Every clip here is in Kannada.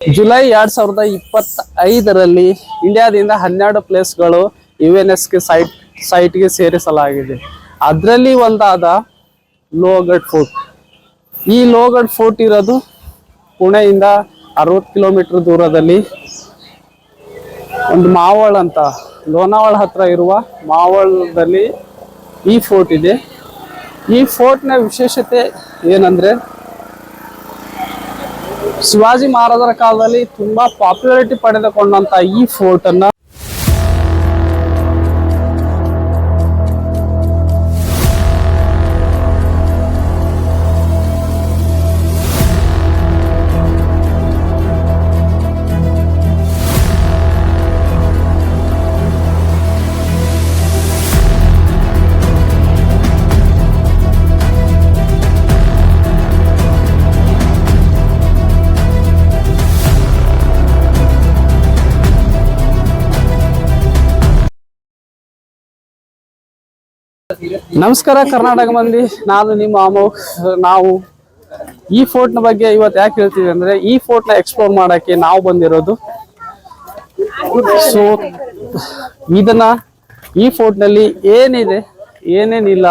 ಜುಲೈ ಎರಡ್ ಸಾವಿರದ ಇಪ್ಪತ್ತ ಐದರಲ್ಲಿ ಇಂಡಿಯಾದಿಂದ ಹನ್ನೆರಡು ಪ್ಲೇಸ್ಗಳು ಯು ಎನ್ ಎಸ್ಗೆ ಸೈಟ್, ಸೈಟ್ಗೆ ಸೇರಿಸಲಾಗಿದೆ. ಅದರಲ್ಲಿ ಒಂದಾದ ಲೋಗಡ್ ಫೋರ್ಟ್. ಈ ಲೋಗಡ್ ಫೋರ್ಟ್ ಇರೋದು ಪುಣೆಯಿಂದ ಅರವತ್ತು ಕಿಲೋಮೀಟರ್ ದೂರದಲ್ಲಿ. ಒಂದು ಮಾವಳ್ ಅಂತ, ಲೋನಾವಳ ಹತ್ರ ಇರುವ ಮಾವಳದಲ್ಲಿ ಈ ಫೋರ್ಟ್ ಇದೆ. ಈ ಫೋರ್ಟ್ನ ವಿಶೇಷತೆ ಏನಂದ್ರೆ ಶಿವಾಜಿ ಮಹಾರಾಜರ ಕಾಲದಲ್ಲಿ ತುಂಬಾ ಪಾಪ್ಯುಲಾರಿಟಿ ಪಡೆದುಕೊಂಡಂತ ಈ ಫೋರ್ಟ್ ಅನ್ನ ನಮಸ್ಕಾರ, ಕರ್ನಾಟಕ ಮಂದಿ. ನಾನು ನಿಮ್ಮ ಅಮೋಕ್ ನಾವು ಈ ಫೋರ್ಟ್ನ ಬಗ್ಗೆ ಇವತ್ತು ಯಾಕೆ ಹೇಳ್ತೀವಿ ಅಂದ್ರೆ ಈ ಫೋರ್ಟ್ನ ಎಕ್ಸ್ಪ್ಲೋರ್ ಮಾಡೋಕ್ಕೆ ನಾವು ಬಂದಿರೋದು. ಸೊ ಇದನ್ನ ಈ ಫೋರ್ಟ್ನಲ್ಲಿ ಏನಿದೆ, ಏನೇನಿಲ್ಲ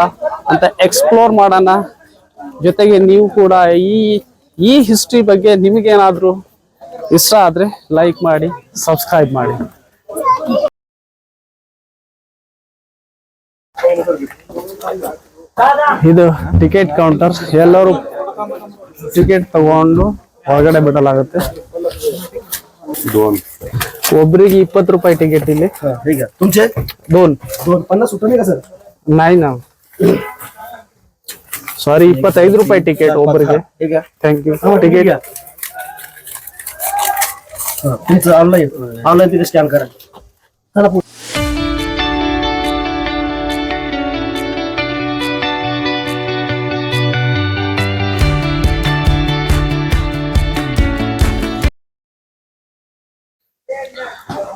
ಅಂತ ಎಕ್ಸ್ಪ್ಲೋರ್ ಮಾಡೋಣ. ಜೊತೆಗೆ ನೀವು ಕೂಡ ಈ ಈ ಹಿಸ್ಟ್ರಿ ಬಗ್ಗೆ ನಿಮಗೇನಾದರೂ ಇಷ್ಟ ಆದ್ರೆ ಲೈಕ್ ಮಾಡಿ ಸಬ್ಸ್ಕ್ರೈಬ್ ಮಾಡಿ. ಇದು ಟಿಕೆಟ್ ಕೌಂಟರ್ ಎಲ್ಲರೂ ಟಿಕೆಟ್ ತಗೊಂಡು ಹೊರಗಡೆ ಬಿಡಲಾಗುತ್ತೆ दोन ಒಬ್ರಿಗೆ ಇಪ್ಪತ್ತು ರೂಪಾಯಿ ಟಿಕೆಟ್ ಇಲ್ಲಿ ठीक आहे तुमचे दोन दोन पन्नास सुटले का सर नाही ना ಸಾರಿ ಇಪ್ಪತ್ತೈದು ರೂಪಾಯಿ ಟಿಕೆಟ್ ಒಬ್ಬರಿಗೆ ठीक आहे ಥ್ಯಾಂಕ್ ಯು हा, ಟಿಕೆಟ್ ठीक आहे हा, तुमचं ऑनलाईन ऑनलाईन तिथे स्कॅन करा चला पुढे.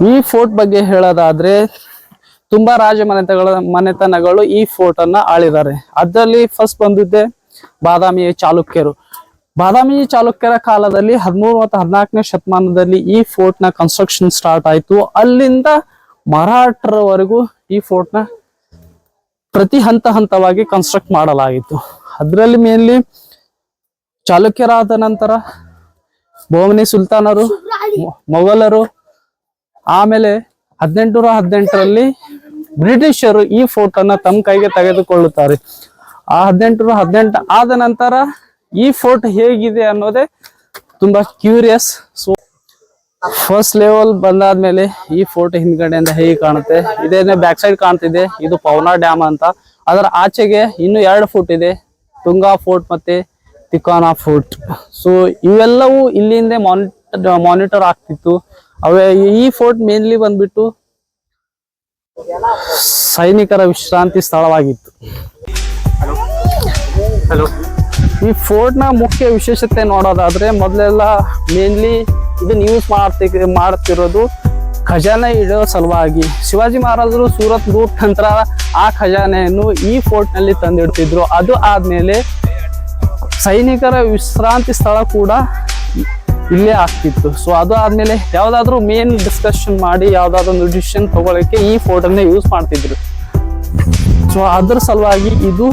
ಈ ಫೋರ್ಟ್ ಬಗ್ಗೆ ಹೇಳೋದಾದ್ರೆ ತುಂಬಾ ರಾಜ ಮನೆತಗಳ ಮನೆತನಗಳು ಈ ಫೋರ್ಟ್ ಅನ್ನ ಆಳಿದ್ದಾರೆ. ಅದರಲ್ಲಿ ಫಸ್ಟ್ ಬಂದಿದ್ದೆ ಬಾದಾಮಿ ಚಾಲುಕ್ಯರು. ಬಾದಾಮಿ ಚಾಲುಕ್ಯರ ಕಾಲದಲ್ಲಿ ಹದಿಮೂರು ಮತ್ತು ಹದಿನಾಲ್ಕನೇ ಶತಮಾನದಲ್ಲಿ ಈ ಫೋರ್ಟ್ನ ಕನ್ಸ್ಟ್ರಕ್ಷನ್ ಸ್ಟಾರ್ಟ್ ಆಯ್ತು. ಅಲ್ಲಿಂದ ಮರಾಠರವರೆಗೂ ಈ ಫೋರ್ಟ್ನ ಪ್ರತಿ ಹಂತ ಹಂತವಾಗಿ ಕನ್ಸ್ಟ್ರಕ್ಟ್ ಮಾಡಲಾಗಿತ್ತು. ಅದರಲ್ಲಿ ಮೇನ್ಲಿ ಚಾಲುಕ್ಯರಾದ ನಂತರ ಭೋವನಿ ಸುಲ್ತಾನರು ಮೊಘಲರು ಆಮೇಲೆ ಹದಿನೆಂಟುನೂರ ಹದಿನೆಂಟರಲ್ಲಿ ಬ್ರಿಟಿಷರು ಈ ಫೋರ್ಟ್ ಅನ್ನ ತಮ್ಮ ಕೈಗೆ ತೆಗೆದುಕೊಳ್ಳುತ್ತಾರೆ. ಆ ಹದಿನೆಂಟುನೂರ ಹದಿನೆಂಟು ಆದ ನಂತರ ಈ ಫೋರ್ಟ್ ಹೇಗಿದೆ ಅನ್ನೋದೇ ತುಂಬಾ ಕ್ಯೂರಿಯಸ್ ಸೊ ಫಸ್ಟ್ ಲೆವೆಲ್ ಬಂದಾದ್ಮೇಲೆ ಈ ಫೋರ್ಟ್ ಹಿಂದ್ಗಡೆಯಿಂದ ಹೇಗೆ ಕಾಣುತ್ತೆ? ಇದೇನೆ ಬ್ಯಾಕ್ ಸೈಡ್ ಕಾಣ್ತಿದೆ. ಇದು ಪವನಾ ಡ್ಯಾಮ್ ಅಂತ. ಅದರ ಆಚೆಗೆ ಇನ್ನು ಎರಡು ಫೋರ್ಟ್ ಇದೆ. ತುಂಗಾ ಫೋರ್ಟ್ ಮತ್ತೆ ತಿಕಾನಾ ಫೋರ್ಟ್ ಸೊ ಇವೆಲ್ಲವೂ ಇಲ್ಲಿಂದ ಮಾನಿಟರ್ ಮಾನಿಟರ್ ಆಗ್ತಿತ್ತು. ಅವೇ ಈ ಫೋರ್ಟ್ ಮೇನ್ಲಿ ಬಂದ್ಬಿಟ್ಟು ಸೈನಿಕರ ವಿಶ್ರಾಂತಿ ಸ್ಥಳವಾಗಿತ್ತು. ಹಲೋ ಈ ಫೋರ್ಟ್ನ ಮುಖ್ಯ ವಿಶೇಷತೆ ನೋಡೋದಾದ್ರೆ ಮೊದಲೆಲ್ಲ ಮೇನ್ಲಿ ಇದನ್ನ ಯೂಸ್ ಮಾಡ್ತಿ ಮಾಡ್ತಿರೋದು ಖಜಾನೆ ಇಡೋ ಸಲುವಾಗಿ. ಶಿವಾಜಿ ಮಹಾರಾಜರು ಸೂರತ್ ರೂಟ್ ನಂತರ ಆ ಖಜಾನೆಯನ್ನು ಈ ಫೋರ್ಟ್ನಲ್ಲಿ ತಂದಿಡ್ತಿದ್ರು. ಅದು ಆದ್ಮೇಲೆ ಸೈನಿಕರ ವಿಶ್ರಾಂತಿ ಸ್ಥಳ ಕೂಡ ಇಲ್ಲೇ ಆಗ್ತಿತ್ತು. ಸೊ ಅದು ಆದ್ಮೇಲೆ ಯಾವ್ದಾದ್ರು ಮೇನ್ ಡಿಸ್ಕಷನ್ ಮಾಡಿ ಒಂದು ಡಿಸಿಷನ್ ತಗೊಳಕ್ಕೆ ಈ ಫೋರ್ಟನ್ನೇ ಯೂಸ್ ಮಾಡ್ತಿದ್ರು. ಸೊ ಅದ್ರ ಸಲುವಾಗಿ ಇದು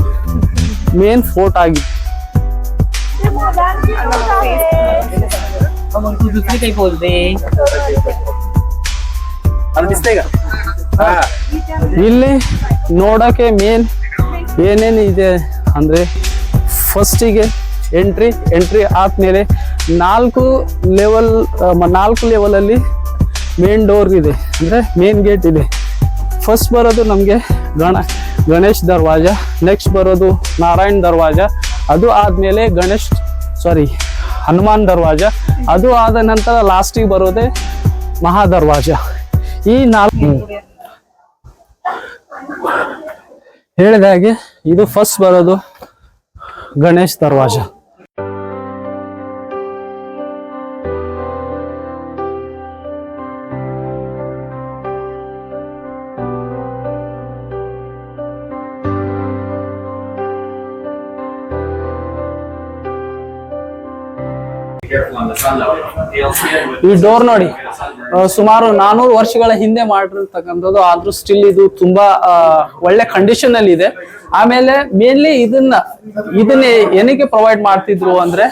ಮೇನ್ ಫೋರ್ಟ್ ಆಗಿತ್ತು. ಇಲ್ಲಿ ನೋಡೋಕೆ ಮೇನ್ ಏನೇನು ಇದೆ ಅಂದ್ರೆ ಫಸ್ಟಿಗೆ ಎಂಟ್ರಿ ಎಂಟ್ರಿ ಆದ್ಮೇಲೆ ನಾಲ್ಕು ಲೆವೆಲ್ ನಾಲ್ಕು ಲೆವೆಲಲ್ಲಿ ಮೇನ್ ಡೋರ್ ಇದೆ. ಅಂದರೆ ಮೇನ್ ಗೇಟ್ ಇದೆ. ಫಸ್ಟ್ ಬರೋದು ನಮಗೆ ಗಣ ಗಣೇಶ್ ದರ್ವಾಜ ನೆಕ್ಸ್ಟ್ ಬರೋದು ನಾರಾಯಣ್ ದರ್ವಾಜ ಅದು ಆದಮೇಲೆ ಗಣೇಶ್ ಸಾರಿ ಹನುಮಾನ್ ದರ್ವಾಜ ಅದು ಆದ ನಂತರ ಲಾಸ್ಟಿಗೆ ಬರೋದೇ ಮಹಾದರ್ವಾಜ. ಈ ನಾಲ್ಕು ಹೇಳಿದ ಹಾಗೆ ಇದು ಫಸ್ಟ್ ಬರೋದು ಗಣೇಶ್ ದರ್ವಾಜ. ಈ ಡೋರ್ ನೋಡಿ ಸುಮಾರು ನಾನೂರು ವರ್ಷಗಳ ಹಿಂದೆ ಮಾಡಿರ್ತಕ್ಕಂಥದ್ದು ಆದ್ರೂ ಸ್ಟಿಲ್ ಇದು ತುಂಬಾ ಒಳ್ಳೆ ಕಂಡೀಷನ್ ಅಲ್ಲಿ ಇದೆ. ಆಮೇಲೆ ಮೇನ್ಲಿ ಇದನ್ನ ಇದನ್ನ ಏನಕ್ಕೆ ಪ್ರೊವೈಡ್ ಮಾಡ್ತಿದ್ರು ಅಂದ್ರೆ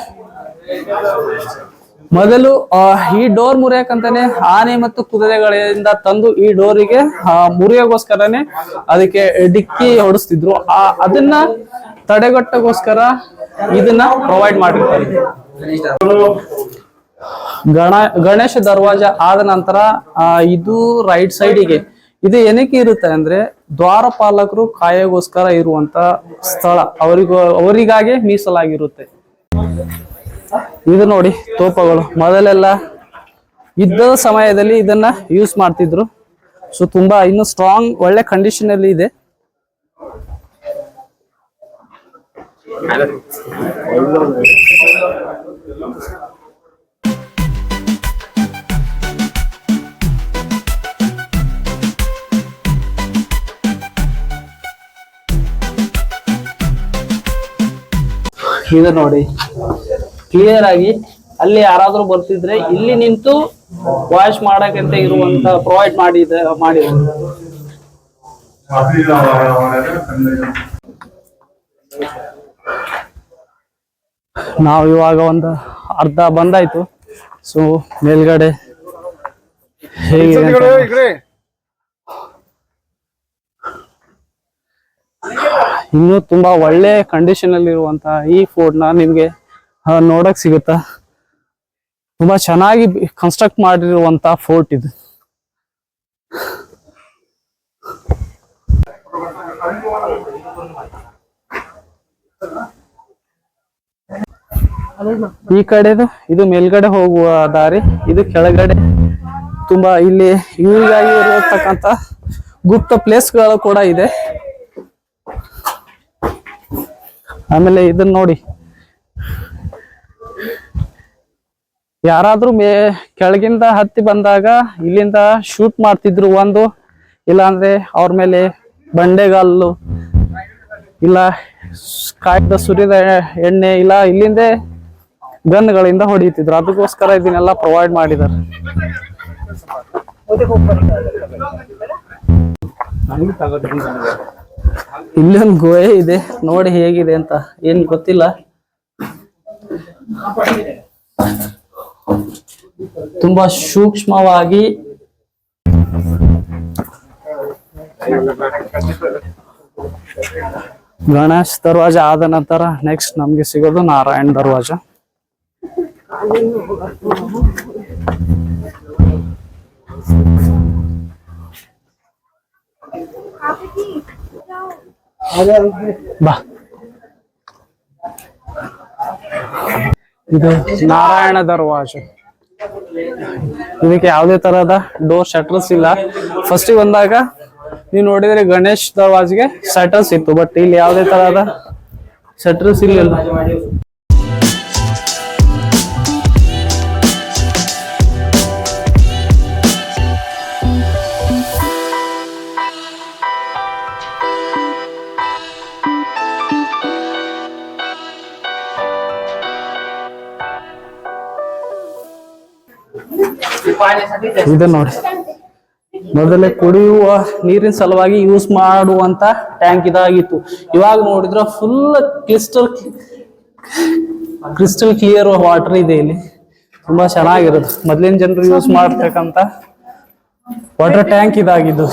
ಮೊದಲು ಈ ಡೋರ್ ಮುರಿಯಕಂತಾನೆ ಆನೆ ಮತ್ತು ಕುದುರೆಗಳಿಂದ ತಂದು ಈ ಡೋರಿಗೆ ಮುರಿಯೋಗೋಸ್ಕರನೇ ಅದಕ್ಕೆ ಡಿಕ್ಕಿ ಹೊಡಿಸ್ತಿದ್ರು. ಆ ಅದನ್ನ ತಡೆಗಟ್ಟಗೋಸ್ಕರ ಇದನ್ನ ಪ್ರೊವೈಡ್ ಮಾಡಿರ್ತಾರೆ. ಗಣ ಗಣೇಶ ದರ್ವಾಜ ಆದ ನಂತರ ಇದು ರೈಟ್ ಸೈಡಿಗೆ ಇದು ಏನಕ್ಕೆ ಇರುತ್ತೆ ಅಂದ್ರೆ, ದ್ವಾರಪಾಲಕರು ಕಾಯಗೋಸ್ಕರ ಇರುವಂತ ಸ್ಥಳ. ಅವರಿಗೂ, ಅವರಿಗಾಗೆ ಮೀಸಲಾಗಿರುತ್ತೆ. ಇದು ನೋಡಿ ತೋಪಗಳು. ಮೊದಲೆಲ್ಲ ಇದ್ದ ಸಮಯದಲ್ಲಿ ಇದನ್ನ ಯೂಸ್ ಮಾಡ್ತಿದ್ರು. ಸೊ ತುಂಬಾ ಇನ್ನು ಸ್ಟ್ರಾಂಗ್ ಒಳ್ಳೆ ಕಂಡೀಷನ್ ಅಲ್ಲಿ ಇದೆ. ಇದು ನೋಡಿ. ಕ್ಲಿಯರ್ ಆಗಿ ಅಲ್ಲಿ ಯಾರಾದ್ರೂ ಬರ್ತಿದ್ರೆ ಇಲ್ಲಿ ನಿಂತು ವಾಶ್ ಮಾಡಕ್ಕಂತ ಇರುವಂತ ಪ್ರೊವೈಡ್ ಮಾಡಿದ, ಮಾಡಿದ್ರು. ನಾವು ಇವಾಗ ಒಂದು ಅರ್ಧ ಬಂದಾಯ್ತು. ಸೊ ಮೇಲ್ಗಡೆ ಇನ್ನು ಇನ್ನೂ ತುಂಬಾ ಒಳ್ಳೆ ಕಂಡೀಷನ್ ಅಲ್ಲಿ ಇರುವಂತ ಈ ಫೋರ್ಟ್ನ ನಿಮ್ಗೆ ನೋಡಕ್ ಸಿಗುತ್ತಾ? ತುಂಬಾ ಚೆನ್ನಾಗಿ ಕನ್ಸ್ಟ್ರಕ್ಟ್ ಮಾಡಿರುವಂತ ಫೋರ್ಟ್ ಇದು. ಈ ಕಡೆದು, ಇದು ಮೇಲ್ಗಡೆ ಹೋಗುವ ದಾರಿ, ಇದು ಕೆಳಗಡೆ. ತುಂಬಾ ಇಲ್ಲಿ ಇವರಿಗಾಗಿ ಇರತಕ್ಕಂತ ಗುಪ್ತ ಪ್ಲೇಸ್ಗಳು ಕೂಡ ಇದೆ. ಆಮೇಲೆ ಇದನ್ನ ನೋಡಿ. ಯಾರಾದ್ರೂ ಮೇ, ಕೆಳಗಿಂದ ಹತ್ತಿ ಬಂದಾಗ ಇಲ್ಲಿಂದ ಶೂಟ್ ಮಾಡ್ತಿದ್ರು ಒಂದು, ಇಲ್ಲಾಂದ್ರೆ ಅವ್ರ ಮೇಲೆ ಬಂಡೆಗಾಲು ಇಲ್ಲ ಕಾಯ್ದ ಸುರಿದ ಎಣ್ಣೆ, ಇಲ್ಲ ಇಲ್ಲಿಂದ ಗನ್ಗಳಿಂದ ಹೊಡಿತಿದ್ರು ಅದಕ್ಕೋಸ್ಕರ ಇದನ್ನೆಲ್ಲ ಪ್ರೊವೈಡ್ ಮಾಡಿದ್ದಾರೆ. ಇಲ್ಲೊಂದು ಗುಹೆ ಇದೆ. ನೋಡಿ ಹೇಗಿದೆ ಅಂತ. ಏನ್ ಗೊತ್ತಿಲ್ಲ. ತುಂಬಾ ಸೂಕ್ಷ್ಮವಾಗಿ ಗಣೇಶ್ ದರ್ವಾಜ ಆದ ನಂತರ ನೆಕ್ಸ್ಟ್ ನಮ್ಗೆ ಸಿಗೋದು ನಾರಾಯಣ್ ದರ್ವಾಜ. ಇದು ನಾರಾಯಣ ದರ್ವಾಜ. ಇದಕ್ಕೆ ಯಾವುದೇ ತರಹದ ಡೋರ್ ಶಟರ್ಸ್ ಇಲ್ಲ. ಫಸ್ಟ್ ಬಂದಾಗ ನೀವು ನೋಡಿದ್ರೆ ಗಣೇಶ್ ದರ್ವಾಜ್ಗೆ ಶಟರ್ಸ್ ಇತ್ತು ಬಟ್ ಇಲ್ಲಿ ಯಾವುದೇ ತರಹದ ಶಟರ್ಸ್ ಇಲ್ಲಿಲ್ಲ. ಇದು ನೋಡಿ. ಮೊದಲೇ ಕುಡಿಯುವ ನೀರಿನ ಸಲುವಾಗಿ ಯೂಸ್ ಮಾಡುವಂತ ಟ್ಯಾಂಕ್ ಇದಾಗಿತ್ತು. ಇವಾಗ ನೋಡಿದ್ರೆ full crystal crystal clear water ಇದೆ ಇಲ್ಲಿ. ತುಂಬಾ ಚೆನ್ನಾಗಿರೋದು. ಮೊದ್ಲಿನ ಜನರು ಯೂಸ್ ಮಾಡ್ತಕ್ಕಂತ ವಾಟರ್ ಟ್ಯಾಂಕ್ ಇದಾಗಿದ್ದು.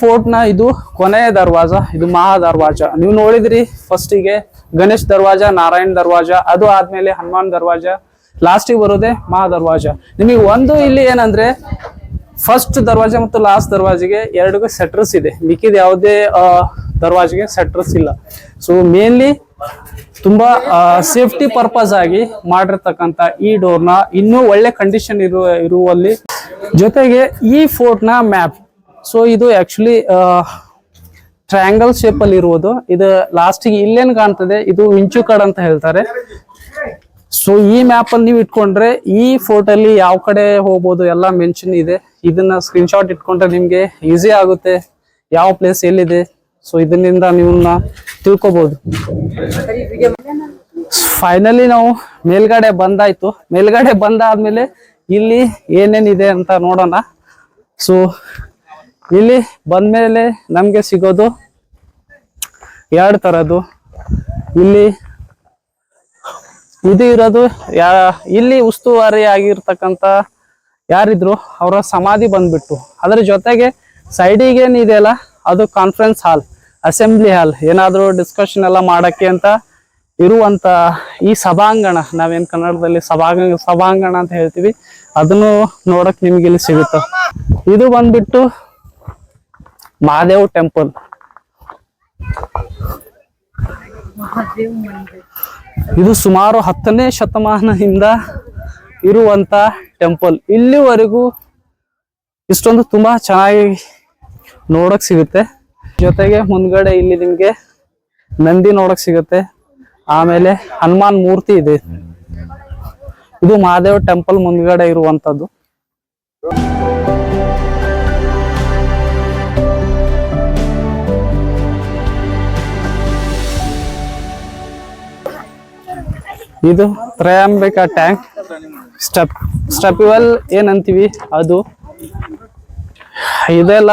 ಫೋರ್ಟ್ನ ಇದು ಕೊನೆಯ ದರ್ವಾಜ, ಇದು ಮಹಾ ದರ್ವಾಜ. ನೀವು ನೋಡಿದ್ರಿ ಫಸ್ಟಿಗೆ ಗಣೇಶ್ ದರ್ವಾಜ, ನಾರಾಯಣ್ ದರ್ವಾಜ, ಅದು ಆದ್ಮೇಲೆ ಹನುಮಾನ್ ದರ್ವಾಜ, ಲಾಸ್ಟಿಗೆ ಬರೋದೆ ಮಹಾ ದರ್ವಾಜ. ನಿಮಗೆ ಒಂದು ಇಲ್ಲಿ ಏನಂದ್ರೆ ಫಸ್ಟ್ ದರ್ವಾಜ ಮತ್ತು ಲಾಸ್ಟ್ ದರ್ವಾಜೆಗೆ ಎರಡಕ್ಕೂ ಸೆಟ್ರಸ್ ಇದೆ. ಮಿಕ್ಕಿದ ಯಾವುದೇ ದರ್ವಾಜಿಗೆ ಸೆಟ್ರಸ್ ಇಲ್ಲ. ಸೊ ಮೇನ್ಲಿ ತುಂಬಾ ಸೇಫ್ಟಿ ಪರ್ಪಸ್ ಆಗಿ ಮಾಡಿರ್ತಕ್ಕಂತ ಈ ಡೋರ್ನ ಇನ್ನೂ ಒಳ್ಳೆ ಕಂಡೀಷನ್ ಇರುವ, ಇರುವಲ್ಲಿ ಜೊತೆಗೆ ಈ ಫೋರ್ಟ್ನ ಮ್ಯಾಪ್ ಸೊ ಇದು ಆಕ್ಚುಲಿ ಟ್ರಯಾಂಗಲ್ ಶೇಪ್ ಅಲ್ಲಿ ಇರುವುದು. ಇದು ಲಾಸ್ಟಿಗೆ ಇಲ್ಲೇನ್ ಕಾಣ್ತದೆ, ಇದು ಇಂಚು ಕಾರ್ಡ್ ಅಂತ ಹೇಳ್ತಾರೆ. ಸೊ ಈ ಮ್ಯಾಪ್ ಅಲ್ಲಿ ನೀವು ಇಟ್ಕೊಂಡ್ರೆ ಈ ಫೋರ್ಟ್ ಅಲ್ಲಿ ಯಾವ ಕಡೆ ಹೋಗ್ಬೋದು ಎಲ್ಲ ಮೆನ್ಷನ್ ಇದೆ. ಇದನ್ನ ಸ್ಕ್ರೀನ್ ಶಾಟ್ ಇಟ್ಕೊಂಡ್ರೆ ನಿಮ್ಗೆ ಈಸಿ ಆಗುತ್ತೆ. ಯಾವ ಪ್ಲೇಸ್ ಎಲ್ಲಿದೆ? ಸೊ ಇದರಿಂದ ನೀವನ್ನ ತಿಳ್ಕೊಬಹುದು ಫೈನಲಿ ನಾವು ಮೇಲ್ಗಡೆ ಬಂದಾಯ್ತು. ಮೇಲ್ಗಡೆ ಬಂದಾದ್ಮೇಲೆ ಇಲ್ಲಿ ಏನೇನಿದೆ ಅಂತ ನೋಡೋಣ. ಸೊ ಇಲ್ಲಿ ಬಂದ್ಮೇಲೆ ನಮ್ಗೆ ಸಿಗೋದು ಎರಡು ತರದು ಇಲ್ಲಿ ಇದು ಇರೋದು ಯಾ, ಇಲ್ಲಿ ಉಸ್ತುವಾರಿ ಆಗಿರ್ತಕ್ಕಂತ ಯಾರಿದ್ರು ಅವರ ಸಮಾಧಿ ಬಂದ್ಬಿಟ್ಟು. ಅದ್ರ ಜೊತೆಗೆ ಸೈಡಿಗೆ ಏನಿದೆಯಲ್ಲ ಅದು ಕಾನ್ಫರೆನ್ಸ್ ಹಾಲ್ ಅಸೆಂಬ್ಲಿ ಹಾಲ್ ಏನಾದರೂ ಡಿಸ್ಕಷನ್ ಎಲ್ಲ ಮಾಡಕ್ಕೆ ಅಂತ ಇರುವಂತ ಈ ಸಭಾಂಗಣ, ನಾವೇನ್ ಕನ್ನಡದಲ್ಲಿ ಸಭಾಂಗ, ಸಭಾಂಗಣ ಅಂತ ಹೇಳ್ತೀವಿ, ಅದನ್ನು ನೋಡಕ್ ನಿಮ್ಗೆ ಇಲ್ಲಿ ಸಿಗುತ್ತೆ. ಇದು ಬಂದ್ಬಿಟ್ಟು ಮಹಾದೇವ್ ಟೆಂಪಲ್. ಇದು ಸುಮಾರು ಹತ್ತನೇ ಶತಮಾನದಿಂದ ಇರುವಂತ ಟೆಂಪಲ್. ಇಲ್ಲಿವರೆಗೂ ಇಷ್ಟೊಂದು ತುಂಬಾ ಚೆನ್ನಾಗಿ ನೋಡಕ್ ಸಿಗುತ್ತೆ. ಜೊತೆಗೆ ಮುಂದ್ಗಡೆ ಇಲ್ಲಿ ನಿಮ್ಗೆ ನಂದಿ ನೋಡಕ್ ಸಿಗುತ್ತೆ. ಆಮೇಲೆ ಹನುಮಾನ್ ಮೂರ್ತಿ ಇದೆ. ಇದು ಮಹಾದೇವ್ ಟೆಂಪಲ್ ಮುಂದ್ಗಡೆ ಇರುವಂತದ್ದು. ಇದು Trayambika tank. Step step well ಏನಂತೀವಿ? ಅದು ಇದೆಲ್ಲ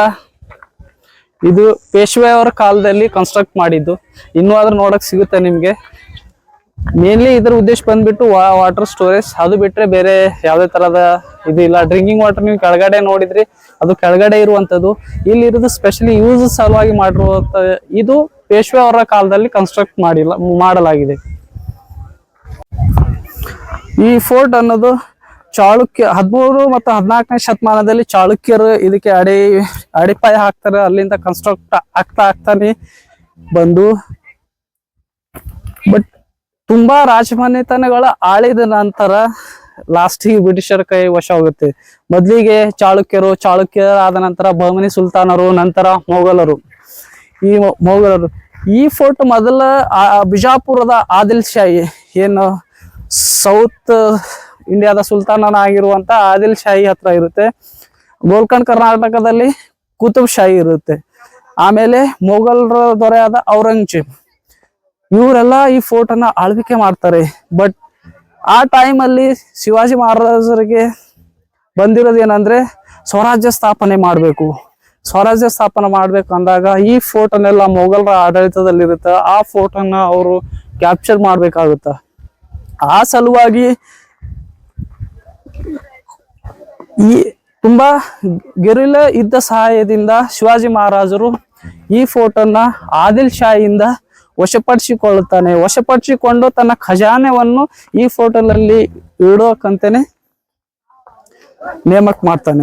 ಇದು ಪೇಶ್ವೆ ಅವರ ಕಾಲದಲ್ಲಿ ಕನ್ಸ್ಟ್ರಕ್ಟ್ ಮಾಡಿದ್ದು. ಇನ್ನೂ ಆದ್ರೂ ನೋಡಕ್ ಸಿಗುತ್ತೆ ನಿಮ್ಗೆ. ಮೇನ್ಲಿ ಇದ್ರ ಉದ್ದೇಶ ಬಂದ್ಬಿಟ್ಟು ವಾಟರ್ ಸ್ಟೋರೇಜ್ ಅದು ಬಿಟ್ರೆ ಬೇರೆ ಯಾವುದೇ ತರದ ಇದು ಇಲ್ಲ. ಡ್ರಿಂಕಿಂಗ್ ವಾಟರ್ ನೀವು ಕೆಳಗಡೆ ನೋಡಿದ್ರಿ, ಅದು ಕೆಳಗಡೆ ಇರುವಂತದ್ದು ಇಲ್ಲಿ ಇರೋದು ಸ್ಪೆಷಲಿ ಯೂಸ್ ಸಲುವಾಗಿ ಮಾಡಿರುವಂತ ಇದು ಪೇಶ್ವೆ ಅವರ ಕಾಲದಲ್ಲಿ ಕನ್ಸ್ಟ್ರಕ್ಟ್ ಮಾಡಿಲ್ಲ, ಮಾಡಲಾಗಿದೆ. ಈ ಫೋರ್ಟ್ ಅನ್ನೋದು ಚಾಳುಕ್ಯ ಹದಿಮೂರು ಮತ್ತು ಹದಿನಾಲ್ಕನೇ ಶತಮಾನದಲ್ಲಿ ಚಾಳುಕ್ಯರು ಇದಕ್ಕೆ ಅಡಿ, ಅಡಿಪಾಯ ಹಾಕ್ತಾರೆ. ಅಲ್ಲಿಂದ ಕನ್ಸ್ಟ್ರಕ್ಟ್ ಆಗ್ತಾ ಆಗ್ತಾನೆ ಬಂದು. ಬಟ್ ತುಂಬಾ ರಾಜಮನೆತನಗಳ ಆಳಿದ ನಂತರ ಲಾಸ್ಟಿಗೆ ಬ್ರಿಟಿಷರ ಕೈ ವಶ ಹೋಗುತ್ತೆ. ಮೊದ್ಲಿಗೆ ಚಾಳುಕ್ಯರು ಚಾಳುಕ್ಯರಾದ ನಂತರ ಬಹಮನಿ ಸುಲ್ತಾನರು, ನಂತರ ಮೊಘಲರು. ಈ ಮೊಘಲರು. ಈ ಫೋರ್ಟ್ ಮೊದಲ ಬಿಜಾಪುರದ ಆದಿಲ್ ಶಾಹಿ ಏನು ಸೌತ್ ಇಂಡಿಯಾದ ಸುಲ್ತಾನನಾಗಿರುವಂತ ಆದಿಲ್ ಶಾಹಿ ಹತ್ರ ಇರುತ್ತೆ. ಗೋಲ್ಕಂಡ್ ಕರ್ನಾಟಕದಲ್ಲಿ ಕುತುಬ್ ಶಾಹಿ ಇರುತ್ತೆ. ಆಮೇಲೆ ಮೊಘಲರ ದೊರೆಯಾದ ಔರಂಗಜೇಬ್. ಇವರೆಲ್ಲ ಈ ಫೋರ್ಟ್ ಆಳ್ವಿಕೆ ಮಾಡ್ತಾರೆ. ಬಟ್ ಆ ಟೈಮ್ ಅಲ್ಲಿ ಶಿವಾಜಿ ಮಹಾರಾಜರಿಗೆ ಬಂದಿರೋದು ಏನಂದ್ರೆ ಸ್ವರಾಜ್ಯ ಸ್ಥಾಪನೆ ಮಾಡಬೇಕು. ಸ್ವರಾಜ್ಯ ಸ್ಥಾಪನೆ ಮಾಡ್ಬೇಕು ಅಂದಾಗ ಈ ಫೋರ್ಟನ್ನೆಲ್ಲ ಮೊಘಲರ ಆಡಳಿತದಲ್ಲಿರುತ್ತೆ. ಆ ಫೋರ್ಟನ್ನು ಅವರು ಕ್ಯಾಪ್ಚರ್ ಮಾಡ್ಬೇಕಾಗುತ್ತ? ಆ ಸಲುವಾಗಿ ಈ ತುಂಬಾ ಗೆರಿಲ ಇದ್ದ ಸಹಾಯದಿಂದ ಶಿವಾಜಿ ಮಹಾರಾಜರು ಈ ಫೋಟೋನ ಆದಿಲ್ ಶಾಹಿಯಿಂದ ವಶಪಡಿಸಿಕೊಳ್ಳುತ್ತಾನೆ. ವಶಪಡಿಸಿಕೊಂಡು ತನ್ನ ಖಜಾನೆವನ್ನು ಈ ಫೋಟೋನಲ್ಲಿ ಇಡೋಕಂತೇನೆ ನೇಮಕ ಮಾಡ್ತಾನೆ.